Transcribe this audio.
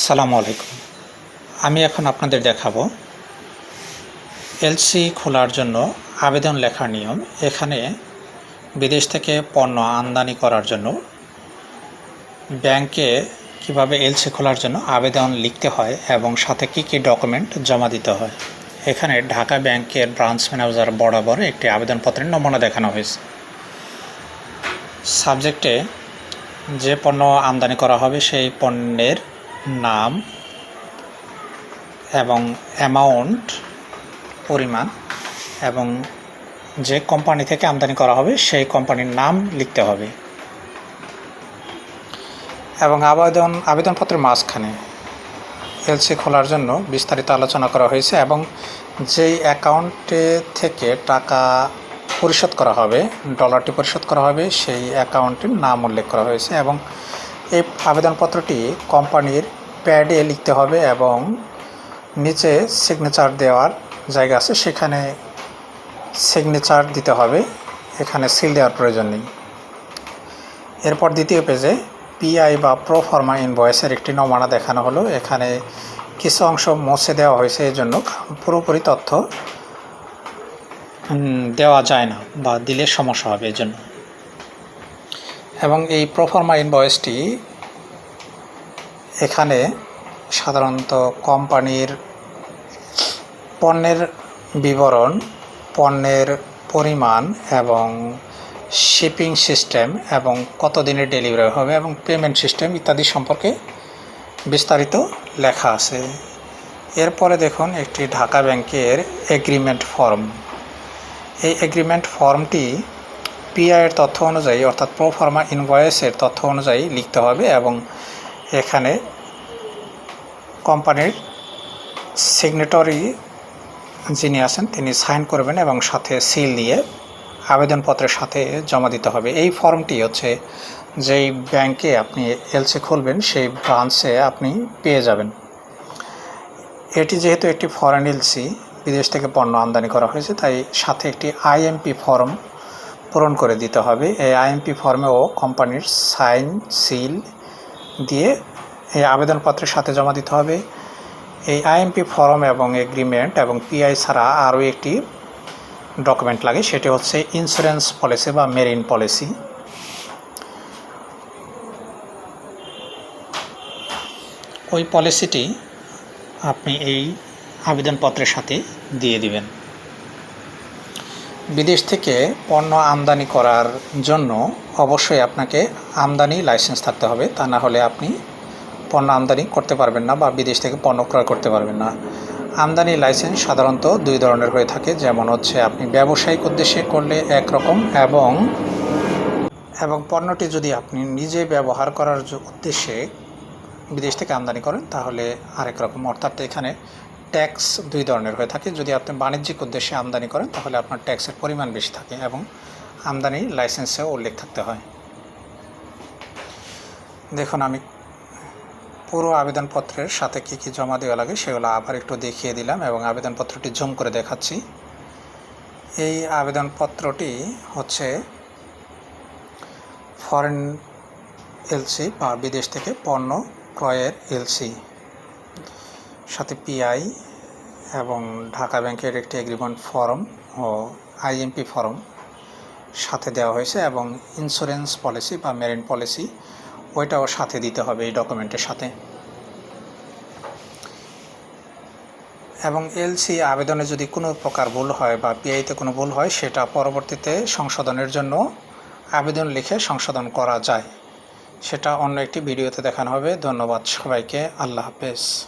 আসসালামু আলাইকুম। আমি এখন আপনাদের দেখাবো এলসি খোলার জন্য আবেদন লেখার নিয়ম। এখানে বিদেশ থেকে পণ্য আমদানি করার জন্য ব্যাংকে কীভাবে এলসি খোলার জন্য আবেদন লিখতে হয় এবং সাথে কি কি ডকুমেন্ট জমা দিতে হয়। এখানে ঢাকা ব্যাংকের ব্রাঞ্চ ম্যানেজার বরাবর একটি আবেদনপত্রের নমুনা দেখানো হয়েছে। সাবজেক্টে যে পণ্য আমদানি করা হবে, সেই পণ্যের নাম এবং অ্যামাউন্ট পরিমাণ এবং যে কোম্পানি থেকে আমদানি করা হবে, সেই কোম্পানির নাম লিখতে হবে। এবং আবেদন, আবেদনপত্রের মাঝখানে এলসি খোলার জন্য বিস্তারিত আলোচনা করা হয়েছে এবং যেই অ্যাকাউন্টে থেকে টাকা পরিশোধ করা হবে ডলারটি পরিশোধ করা হবে, সেই অ্যাকাউন্টের নাম উল্লেখ করা হয়েছে এবং এই আবেদনপত্রটি কোম্পানির প্যাডে লিখতে হবে এবং নিচে সিগনেচার দেওয়ার জায়গা আছে, সেখানে সিগনেচার দিতে হবে। এখানে সিল দেওয়ার প্রয়োজন নেই। এরপর দ্বিতীয় পেজে পিআই বা প্রো ফর্মা ইনভয়েসের একটি নমুনা দেখানো হলো। এখানে কিছু অংশ মুছে দেওয়া হয়েছে, এই জন্য পুরোপুরি তথ্য দেওয়া যায় না বা দিলে সমস্যা হবে, এই জন্য। এবং এই প্রফর্মা ইনভয়েসটি এখানে সাধারণত কোম্পানির পণ্যের বিবরণ, পণ্যের পরিমাণ এবং শিপিং সিস্টেম এবং কত দিনের ডেলিভারি হবে এবং পেমেন্ট সিস্টেম ইত্যাদি সম্পর্কে বিস্তারিত লেখা আছে। এরপরে দেখুন একটি ঢাকা ব্যাংকের এগ্রিমেন্ট ফর্ম এই এগ্রিমেন্ট ফর্মটি পিআইয়ের তথ্য অনুযায়ী, অর্থাৎ প্রোফার্মা ইনভয়েসের তথ্য অনুযায়ী লিখতে হবে এবং এখানে কোম্পানির সিগনেটরি যিনি আছেন, তিনি সাইন করবেন এবং সাথে সিল দিয়ে আবেদনপত্রের সাথে জমা দিতে হবে। এই ফর্মটি হচ্ছে যেই ব্যাংকে আপনি এলসি খুলবেন, সেই ব্রাঞ্চে আপনি পেয়ে যাবেন। এটি যেহেতু একটি ফরেন এলসি বিদেশ থেকে পণ্য আমদানি করা হয়েছে, তাই সাথে একটি আইএমপি ফর্ম পূরণ করে দিতে হবে। এই আইএমপি ফর্মেও কোম্পানির সাইন সিল দিয়ে এই আবেদনপত্রের সাথে জমা দিতে হবে। এই আইএমপি ফর্ম এবং এগ্রিমেন্ট এবং পিআই ছাড়া আরও একটি ডকুমেন্ট লাগে, সেটি হচ্ছে ইন্স্যুরেন্স পলিসি বা মেরিন পলিসি ওই পলিসিটি আপনি এই আবেদনপত্রের সাথে দিয়ে দিবেন। বিদেশ থেকে পণ্য আমদানি করার জন্য অবশ্যই আপনাকে আমদানি লাইসেন্স থাকতে হবে। তা না হলে আপনি পণ্য আমদানি করতে পারবেন না বা বিদেশ থেকে পণ্য ক্রয় করতে পারবেন না। আমদানি লাইসেন্স সাধারণত দুই ধরনের হয়ে থাকে। যেমন হচ্ছে আপনি ব্যবসায়িক উদ্দেশ্যে করলে একরকম এবং এবং পণ্যটি যদি আপনি নিজে ব্যবহার করার উদ্দেশ্যে বিদেশ থেকে আমদানি করেন, তাহলে আরেক রকম। অর্থাৎ এখানে ট্যাক্স দুই ধরনের হয়ে থাকে। যদি আপনি বাণিজ্যিক উদ্দেশ্যে আমদানি করেন, তাহলে আপনার ট্যাক্সের পরিমাণ বেশি থাকে এবং আমদানি লাইসেন্সেও উল্লেখ থাকতে হয়। দেখুন, আমি পুরো আবেদনপত্রের সাথে কী কী জমা দেওয়া লাগে সেগুলো আবার একটু দেখিয়ে দিলাম এবং আবেদনপত্রটি জুম করে দেখাচ্ছি। এই আবেদনপত্রটি হচ্ছে ফরেন এলসি বা বিদেশ থেকে পণ্য ক্রয়ের এলসি। সাথে পিআই এবং ঢাকা ব্যাংকের একটি এগ্রিমেন্ট ফর্ম ও আইএমপি ফর্ম সাথে দেওয়া হয়েছে এবং ইন্স্যুরেন্স পলিসি বা মেরিন পলিসি ওইটাও সাথে দিতে হবে এই ডকুমেন্টের সাথে। এবং এলসি আবেদনে যদি কোনো প্রকার ভুল হয় বা পিআইতে কোনো ভুল হয়, সেটা পরবর্তীতে সংশোধনের জন্য আবেদন লিখে সংশোধন করা যায়। সেটা অন্য একটি ভিডিওতে দেখানো হবে। ধন্যবাদ সবাইকে। আল্লাহ হাফেজ।